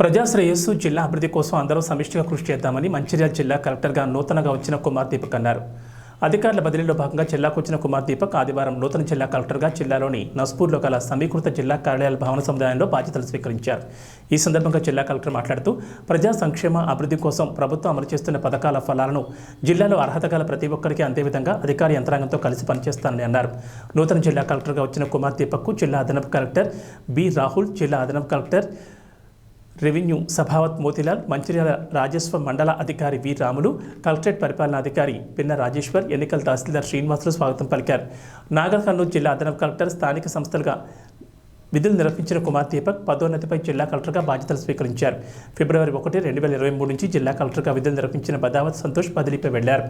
ప్రజా శ్రేయస్సు జిల్లా అభివృద్ధి కోసం అందరూ సమిష్టిగా కృషి చేద్దామని మంచిర్యాల జిల్లా కలెక్టర్గా నూతనంగా వచ్చిన కుమార్ దీపక్ అన్నారు. అధికారుల బదిలీలో భాగంగా జిల్లాకు వచ్చిన కుమార్ దీపక్ ఆదివారం నూతన జిల్లా కలెక్టర్గా జిల్లాలోని నస్పూర్లో గల సమీకృత జిల్లా కార్యాలయాల భవన సముదాయంలో బాధ్యతలు స్వీకరించారు. ఈ సందర్భంగా జిల్లా కలెక్టర్ మాట్లాడుతూ ప్రజా సంక్షేమ అభివృద్ధి కోసం ప్రభుత్వం అమలు చేస్తున్న పథకాల ఫలాలను జిల్లాలో అర్హత గల ప్రతి ఒక్కరికి అందే విధంగా అధికార యంత్రాంగంతో కలిసి పనిచేస్తానని అన్నారు. నూతన జిల్లా కలెక్టర్గా వచ్చిన కుమార్ దీపక్కు జిల్లా అదనపు కలెక్టర్ బి రాహుల్ జిల్లా అదనపు కలెక్టర్ రెవెన్యూ సభావత్ మోతిలాల్ మంచిర్యాల రాజస్వ మండల అధికారి వి. రాములు కలెక్టరేట్ పరిపాలనాధికారి పిన్న రాజేశ్వర్ ఎన్నికల తహసీల్దార్ శ్రీనివాసులు స్వాగతం పలికారు. నాగర్ కర్నూలు జిల్లా అదనపు కలెక్టర్ స్థానిక సంస్థలుగా విధులు నిర్వహించిన కుమార్ దీపక్ పదోన్నతిపై జిల్లా కలెక్టర్గా బాధ్యతలు స్వీకరించారు. ఫిబ్రవరి ఒకటి రెండు వేల ఇరవై మూడు నుంచి జిల్లా కలెక్టర్గా విధులు నిర్వహించిన బదావత్ సంతోష్ బదిలీపై వెళ్ళారు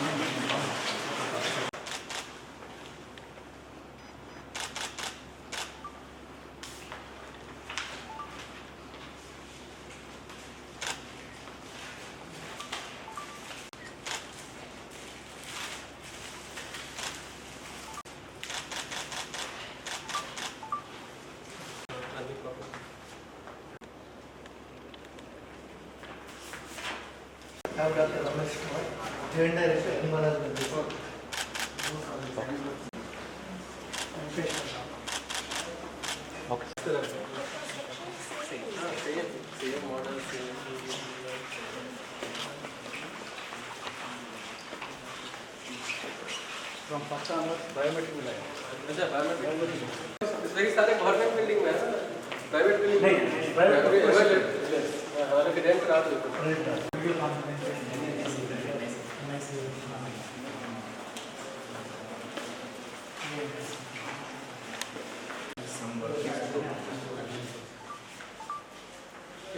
何でしょう? I'm Dr. Ramesh Kumar, Joint Director, Environmental Report. From first onwards, biometric will अच्छा बायोमेट्रिक सारे गवर्नमेंट बिल्डिंग में है ना प्राइवेट बिल्डिंग नहीं, करा ರೇಟ್ ರಾತ್ರಿ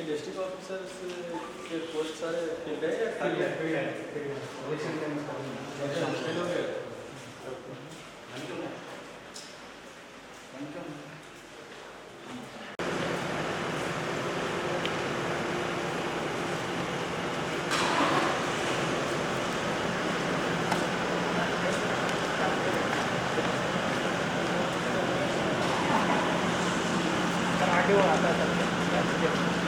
डिस्ट्रिक्ट ऑफिसर्स के पोस्ट सारे फ़ील्ड है या खाली है फ़ील्ड है फ़ील्ड है इलेक्शन टाइम में लोग 또 한, 사전에 몇.